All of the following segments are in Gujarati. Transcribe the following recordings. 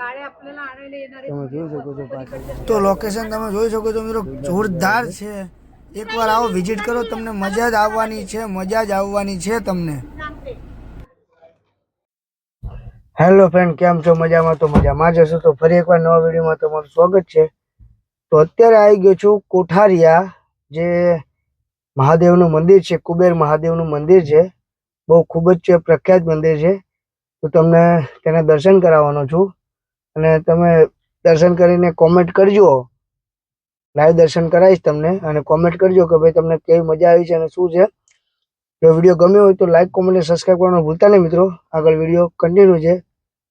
તમે જોઈ શકો છો પાછળ. તો લોકેશન તમે જોઈ શકો છો મિત્રો જોરદાર છે. એકવાર આવો વિઝિટ કરો તમને મજા જ આવવાની છે મજા જ આવવાની છે તમને. હેલો ફ્રેન્ડ કેમ છો? મજામાં તો મજામાં જ હશો. તો ફરી એકવાર નવા વિડીયોમાં તમારું સ્વાગત છે. તો અત્યારે આવી ગયો છું કોઠારિયા જે મહાદેવનું મંદિર છે કુબેર મહાદેવનું મંદિર છે. બહુ ખૂબ જ પ્રખ્યાત મંદિર છે. તો તમને તેના દર્શન કરાવવાનો છું. અને તમે દર્શન કરીને કોમેન્ટ કરજો. લાઈવ દર્શન કરાવીશ તમને અને કોમેન્ટ કરજો કે ભાઈ તમને કેવી મજા આવી છે અને શું છે. જો વીડિયો ગમ્યો હોય તો લાઈક કોમેન્ટ અને સબસ્ક્રાઈબ કરવાનું ભૂલતા નહીં મિત્રો. આગળ વીડિયો કન્ટિન્યુ છે.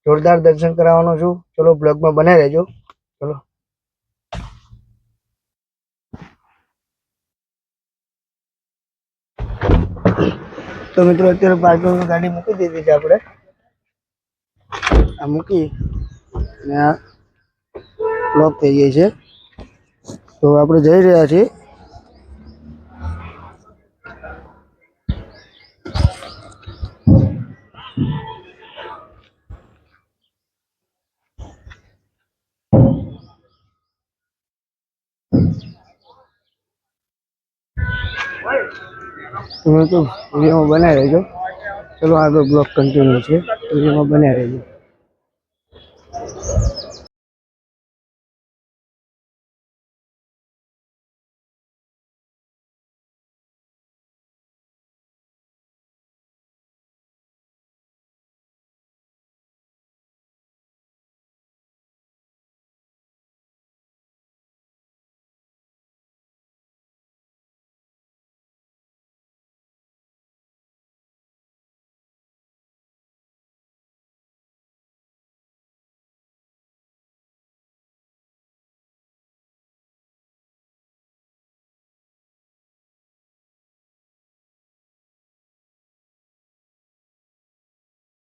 જોરદાર દર્શન કરાવવાનો છું. ચલો બ્લોગમાં બનાવી રહેજો. ચલો. તો મિત્રો અત્યારે પાર્કિંગમાં ગાડી મૂકી દીધી છે આપણે. આ મૂકી. અને આ લોક થઈ ગઈ છે. તો આપણે જઈ રહ્યા છીએ. તમે તો વિડીયોમાં બનાવી રહેજો ચલો આગળ બ્લોગ કન્ટિન્યુ છે. વિડીયોમાં બનાવી રહેજો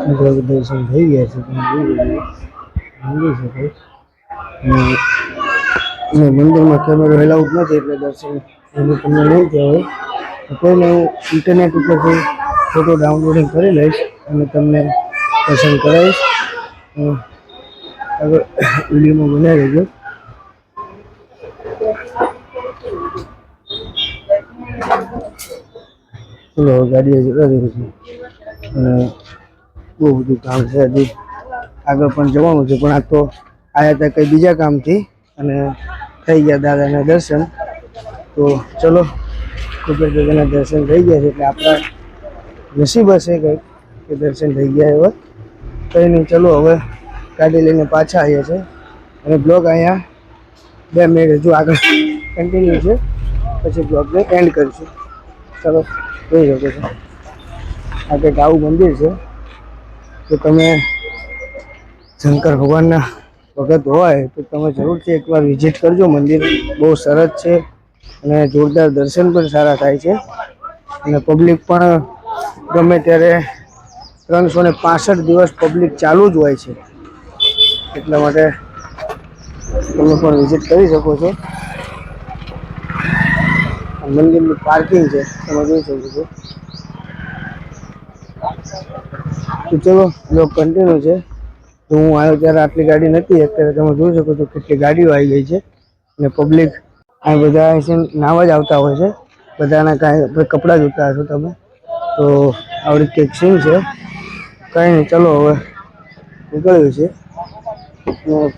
દર્શન થઈ ગયા છે છે કંઈક. અને મંદિરમાં કેમેરો એલાઉડ નથી એટલે દર્શન એનું તમને નહીં હોય કોઈને હું ઇન્ટરનેટ ઉપરથી ફોટો ડાઉનલોડિંગ કરી લઈશ અને તમને દર્શન કરાવીશ. આગળ વિડીયોમાં બનાવી દેજો. ચલો ગાડીએ જતા દઉં છું અને બહુ બધું કામ છે. હજી આગળ પણ જવાનું છે, પણ આ તો આયા હતા કંઈ બીજા કામથી અને થઈ ગયા દાદાના દર્શન. તો ચલો, કુબેર દાદાના દર્શન થઈ ગયા છે એટલે આપણા નસીબ હશે કંઈક કે દર્શન થઈ ગયા એવા. કંઈ નહીં, ચલો હવે ગાડી લઈને પાછા આવીએ છે અને બ્લોગ અહીંયા બે મિનિટ હજુ આગળ કન્ટિન્યુ છે. પછી બ્લોગને એન્ડ કરીશું. ચલો, જોઈ શકો છો. આ કંઈક આવું મંદિર છે. તો તમે શંકર ભગવાનના ભગત હોય તો તમે જરૂરથી એકવાર વિઝિટ કરજો. મંદિર બહુ સરસ છે અને જોરદાર દર્શન પણ સારા થાય છે. અને પબ્લિક પણ ગમે ત્યારે ત્રણસો ને પાસઠ દિવસ પબ્લિક ચાલુ જ હોય છે. એટલા માટે તમે પણ વિઝિટ કરી શકો છો. મંદિરનું પાર્કિંગ છે. તમે જોઈ શકો છો. તો ચલો બ્લોક કન્ટિન્યુ છે, તો હું આવ્યો ત્યારે આટલી ગાડી નથી, અત્યારે તમે જોઈ શકો છો કેટલી ગાડીઓ આવી ગઈ છે અને પબ્લિક આ બધા નાવા જ આવતા હોય છે. બધાના કાંઈ કપડાં જોતા હશો તમે. તો આવડી કંઈક સીન છે. કંઈ નહીં, ચલો હવે નીકળ્યું છે.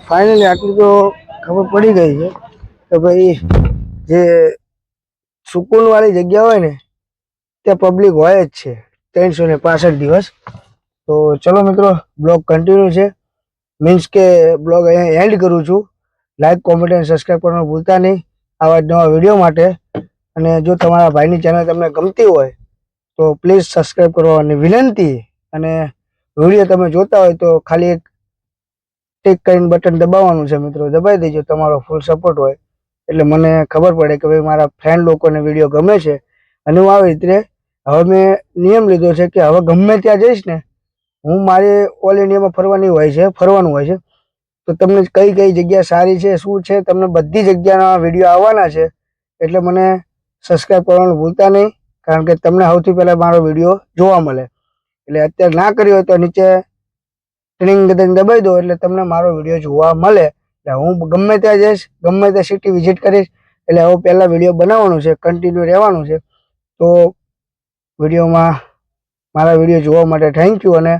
ફાઇનલી આટલી તો ખબર પડી ગઈ છે કે ભાઈ જે સુકૂનવાળી જગ્યા હોય ને, ત્યાં પબ્લિક હોય જ છે. ત્રણસો ને પાસઠ દિવસ. તો ચલો મિત્રો, બ્લોગ કન્ટિન્યુ છે. મીન્સ કે બ્લોગ અહીંયા એન્ડ કરું છું. લાઇક કોમેન્ટ અને સબસ્ક્રાઈબ કરવાનું ભૂલતા નહીં. આવા જ નવા વીડિયો માટે. અને જો તમારા ભાઈની ચેનલ તમને ગમતી હોય, તો પ્લીઝ સબસ્ક્રાઈબ કરવાની વિનંતી. અને વીડિયો તમે જોતા હોય તો ખાલી એક ટીક કરીને બટન દબાવવાનું છે મિત્રો. દબાવી દેજો, તમારો ફૂલ સપોર્ટ હોય. એટલે મને ખબર પડે કે ભાઈ મારા ફ્રેન્ડ લોકોને વીડિયો ગમે છે. અને હું આવી રીતે હવે મેં નિયમ લીધો છે કે હવે ગમે ત્યાં જઈશ ને હું મારે ઓલ ઇન્ડિયામાં ફરવાની હોય છે, ફરવાનું હોય છે. તો તમને કઈ કઈ જગ્યા સારી છે, શું છે? તમને બધી જગ્યાના વીડિયો આવવાના છે. એટલે મને સબસ્ક્રાઈબ કરવાનું ભૂલતા નહીં, કારણ કે તમને સૌથી પહેલાં મારો વીડિયો જોવા મળે. એટલે અત્યારે ના કર્યો હોય તો નીચે ટ્રેનિંગ દબાઈ દો, એટલે તમને મારો વીડિયો જોવા મળે. એટલે હું ગમે ત્યાં જઈશ, ગમે ત્યાં સિટી વિઝિટ કરીશ, એટલે હવે પહેલાં વીડિયો બનાવવાનું છે કન્ટિન્યુ રહેવાનું છે. તો વિડીયોમાં મારા વીડિયો જોવા માટે થેન્ક યુ અને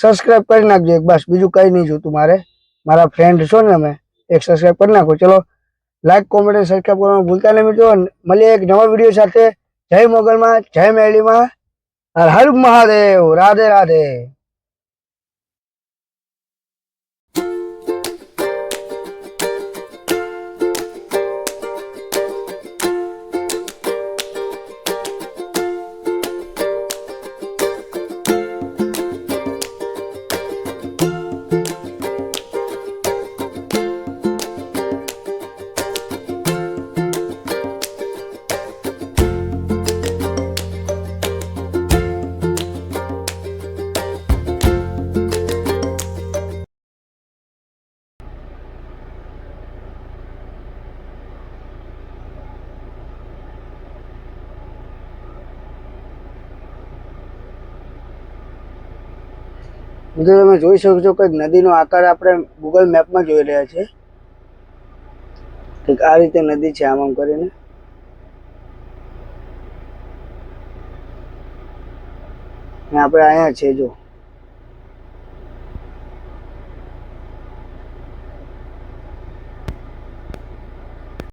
સબસ્ક્રાઈબ કરી નાખજો. એક બસ, બીજું કંઈ નહીં જોતું મારે. મારા ફ્રેન્ડ છો ને અમે, એક સબસ્ક્રાઈબ કરી નાખો. ચલો લાઈક કોમેન્ટ અને સબસ્ક્રાઈબ કરવાનું ભૂલતા નહીં મિત્રો. મળીએ એક નવા વીડિયો સાથે. જય મોગલમાં, જય મેળીમાં. હર હર મહાદેવ. રાધે રાધે. મિત્રો તમે જોઈ શકો છો કંઈક નદીનો આકાર આપણે ગૂગલ મેપમાં જોઈ રહ્યા છે આ રીતે નદી છે આમ આમ કરીને. આપણે અહીંયા છે જો.